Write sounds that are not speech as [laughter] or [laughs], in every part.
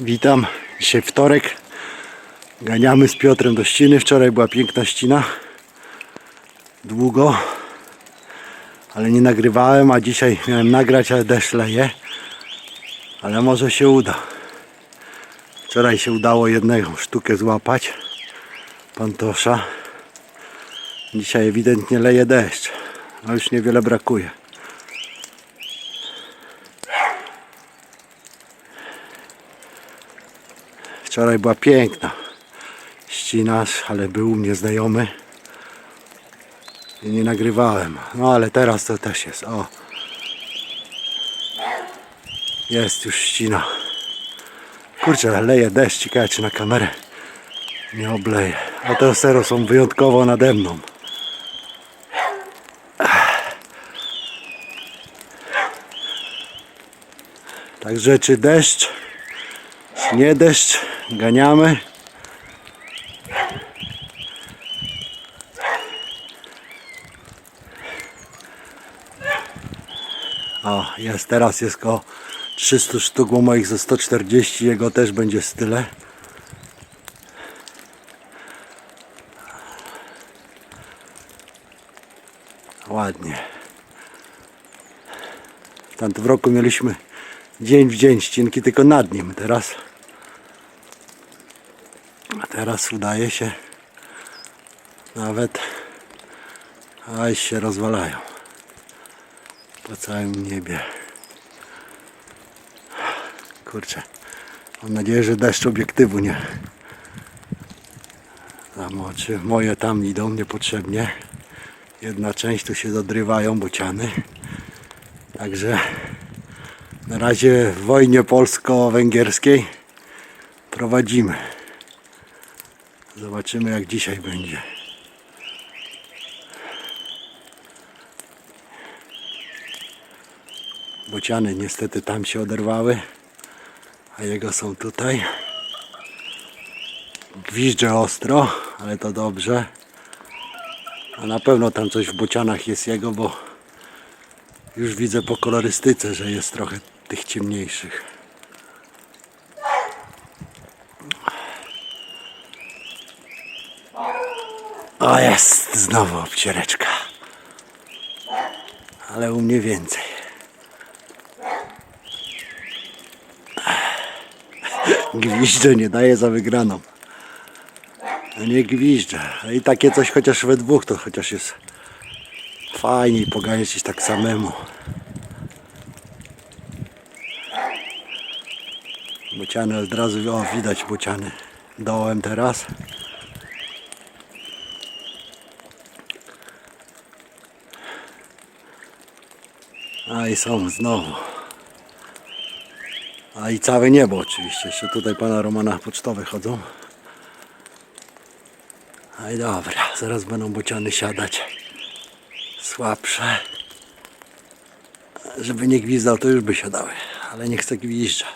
Witam. Dzisiaj wtorek. Ganiamy z Piotrem do ściny. Wczoraj była piękna ścina. Długo. Ale nie nagrywałem, a dzisiaj miałem nagrać, ale deszcz leje. Ale może się uda. Wczoraj się udało jedną sztukę złapać. Pantosza. Dzisiaj ewidentnie leje deszcz. A już niewiele brakuje. Wczoraj była piękna ścinarz, ale był u mnie znajomy i nie nagrywałem. No ale teraz to też jest. O. Jest już ścina. Kurczę, leje deszcz, ciekawe czy na kamerę nie obleje. A te sero są wyjątkowo nade mną. Także czy deszcz, czy nie deszcz, ganiamy. O, jest, teraz jest koło 300 sztuk, bo moich ze 140, jego też będzie z tyle. Ładnie. W roku mieliśmy dzień w dzień ścinki, tylko nad nim teraz. Teraz udaje się nawet aj się rozwalają po całym niebie. Kurczę, mam nadzieję, że deszcz obiektywu nie zamoczy. Moje tam idą niepotrzebnie. Jedna część tu się dodrywają bociany. Także na razie w wojnie polsko-węgierskiej prowadzimy. Zobaczymy jak dzisiaj będzie. Bociany niestety tam się oderwały, a jego są tutaj. Gwizdże ostro, ale to dobrze. A na pewno tam coś w bocianach jest jego, bo już widzę po kolorystyce, że jest trochę tych ciemniejszych. O jest, znowu obciereczka. Ale u mnie więcej. Gwizdże nie daje za wygraną. No nie gwizdże. A I takie coś chociaż we dwóch to chociaż jest fajniej poganiać tak samemu. Bociany od razu, o widać bociany dołem teraz. A i są znowu. A i całe niebo oczywiście. Jeszcze tutaj pana Romana pocztowe chodzą. A i dobra, zaraz będą bociany siadać. Słabsze. Żeby nie gwizdał, to już by siadały. Ale nie chcę gwizdża.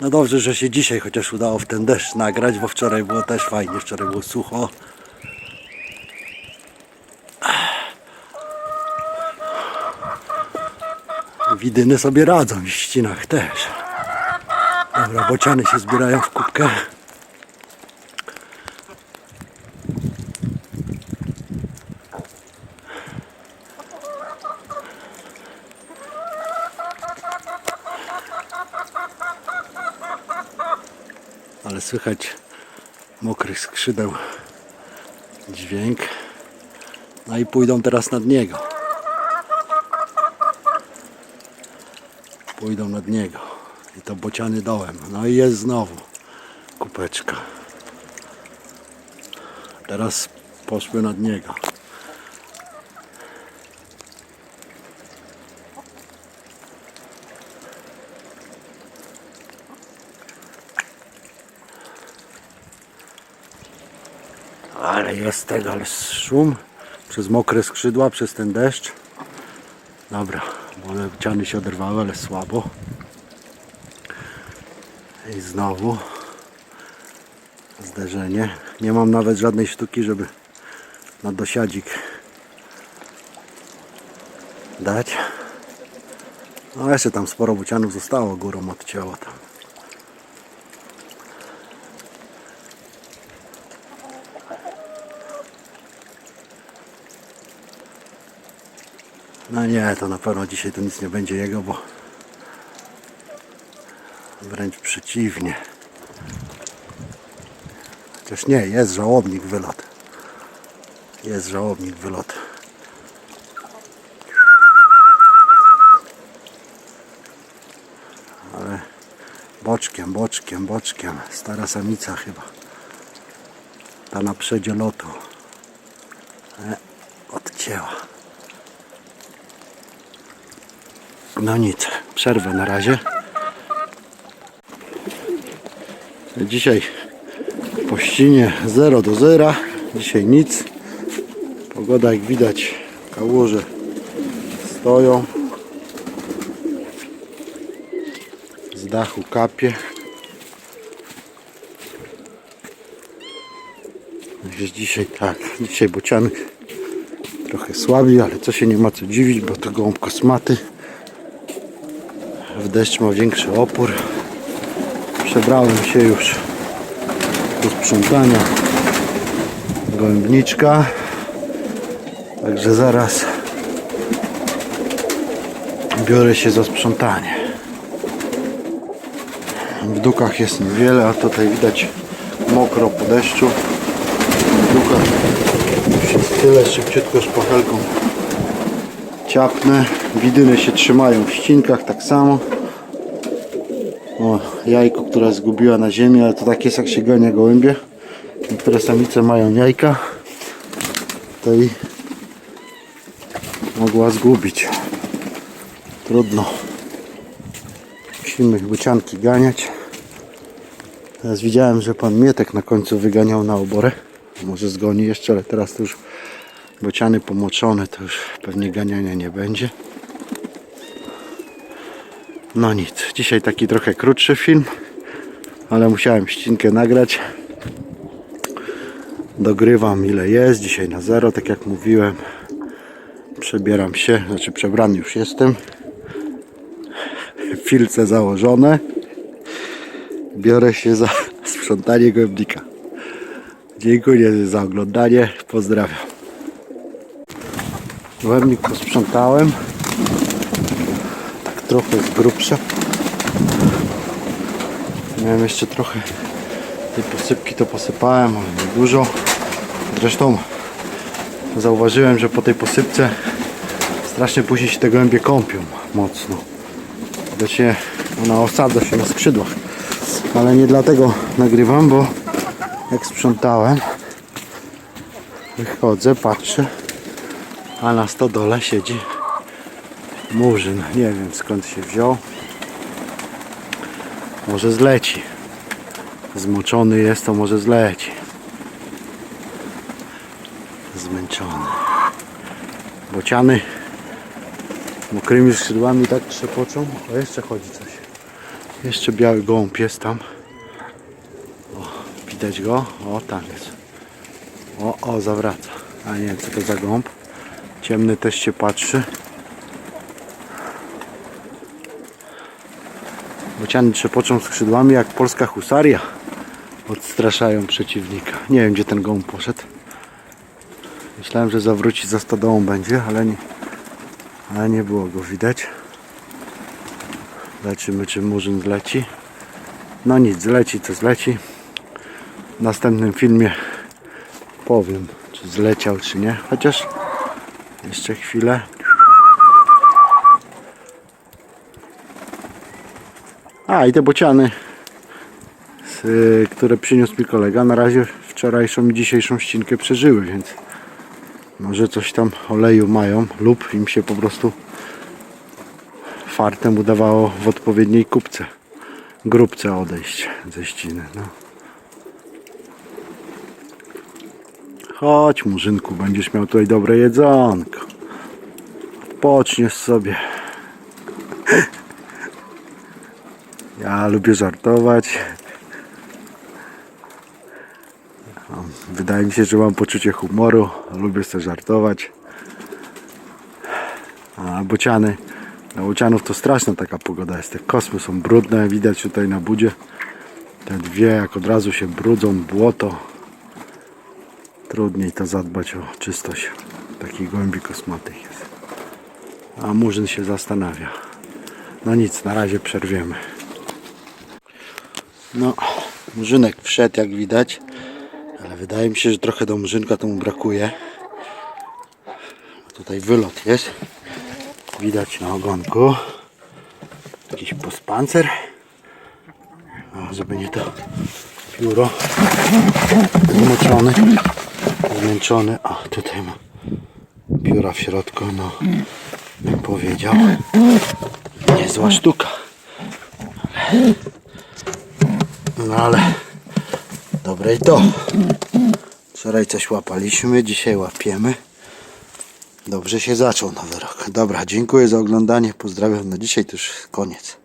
No dobrze, że się dzisiaj chociaż udało w ten deszcz nagrać, bo wczoraj było też fajnie. Wczoraj było sucho. Widyny sobie radzą w ścinach też. Dobra, bociany się zbierają w kubkę. Ale słychać mokrych skrzydeł dźwięk. No i pójdą teraz nad niego. Pójdą nad niego. I to bociany dołem. No i jest znowu kupeczka. Teraz poszły nad niego. Ale jest tego, szum przez mokre skrzydła, przez ten deszcz. Dobra, bo bociany się oderwały, ale słabo. I znowu zderzenie. Nie mam nawet żadnej sztuki, żeby na dosiadzik dać. No jeszcze tam sporo bucianów zostało górą odcięło tam. No nie, to na pewno dzisiaj to nic nie będzie jego, bo wręcz przeciwnie. Chociaż nie, jest żałobnik wylot. Jest żałobnik wylot. Ale boczkiem, boczkiem, boczkiem. Stara samica chyba. Ta na przedzie lotu. E, odcięła. No nic, przerwę na razie. Dzisiaj pościnie 0 do 0. Dzisiaj nic. Pogoda jak widać, kałuże stoją. Z dachu kapie. Jest dzisiaj tak, dzisiaj bociany trochę słabi, ale co się nie ma co dziwić, bo to gołąb kosmaty. W deszcz ma większy opór. Przebrałem się już do sprzątania gołębniczka. Także zaraz biorę się za sprzątanie. W dukach jest niewiele, a tutaj widać mokro po deszczu. W dukach już jest tyle, szybciutko szpachelką ciapnę. Widyny się trzymają w ścinkach tak samo. O, jajko, które zgubiła na ziemi, ale to tak jest jak się gania gołębie. Niektóre samice mają jajka, i mogła zgubić. Trudno. Musimy bocianki ganiać. Teraz widziałem, że pan Mietek na końcu wyganiał na oborę. Może zgoni jeszcze, ale teraz to już bociany pomoczone, to już pewnie ganiania nie będzie. No nic, dzisiaj taki trochę krótszy film, ale musiałem ścinkę nagrać. Dogrywam ile jest, dzisiaj na zero, tak jak mówiłem. Przebieram się, znaczy przebrany już jestem. Filce założone. Biorę się za [laughs] sprzątanie gołębnika. Dziękuję za oglądanie, pozdrawiam. Gołębnik posprzątałem tak trochę z grubsza. Miałem jeszcze trochę tej posypki, to posypałem, ale nie dużo. Zresztą zauważyłem, że po tej posypce strasznie później się te gołębie kąpią mocno. Widocznie ona osadza się na skrzydłach. Ale nie dlatego nagrywam, bo jak sprzątałem, wychodzę, patrzę, a na stodole siedzi murzyn. Nie wiem skąd się wziął. Może zleci. Zmoczony jest, to może zleci. Zmęczony. Bociany mokrymi skrzydłami tak trzepoczą. O, jeszcze chodzi coś. Jeszcze biały gołąb jest tam. O, widać go? O, tam jest. O, o, zawraca. A nie wiem, co to za gołąb. Ciemny też się patrzy. Bociany trzepoczą skrzydłami jak polska husaria. Odstraszają przeciwnika. Nie wiem, gdzie ten gołąb poszedł. Myślałem, że zawróci za stodołą będzie, ale nie, ale nie było go widać. Zobaczymy, czy murzyn zleci. No nic, zleci to zleci. W następnym filmie powiem, czy zleciał, czy nie. Chociaż jeszcze chwilę. A i te bociany, które przyniósł mi kolega, na razie wczorajszą i dzisiejszą ścinkę przeżyły, więc może coś tam oleju mają lub im się po prostu fartem udawało w odpowiedniej kupce, grupce odejść ze ściny. No. Chodź murzynku, będziesz miał tutaj dobre jedzonko. Poczniesz sobie. Ja lubię żartować. Wydaje mi się, że mam poczucie humoru. Lubię sobie żartować. A bociany Dla Łucianów to straszna taka pogoda jest. Te kosmy są brudne, widać tutaj na budzie. Te dwie jak od razu się brudzą, błoto. Trudniej to zadbać o czystość takich głębi kosmatych jest. A Murzyn się zastanawia. No nic, na razie przerwiemy. No, Murzynek wszedł jak widać. Ale wydaje mi się, że trochę do Murzynka to mu brakuje. Tutaj wylot jest. Widać na ogonku. Jakiś pospancer. A, żeby nie to pióro. Zmoczony. Zmęczony. A, tutaj ma pióra w środku. No, bym powiedział. Niezła sztuka. No ale dobre i to. Wczoraj coś łapaliśmy, dzisiaj łapiemy. Dobrze się zaczął nowy rok. Dobra, dziękuję za oglądanie. Pozdrawiam. Na dzisiaj to już koniec.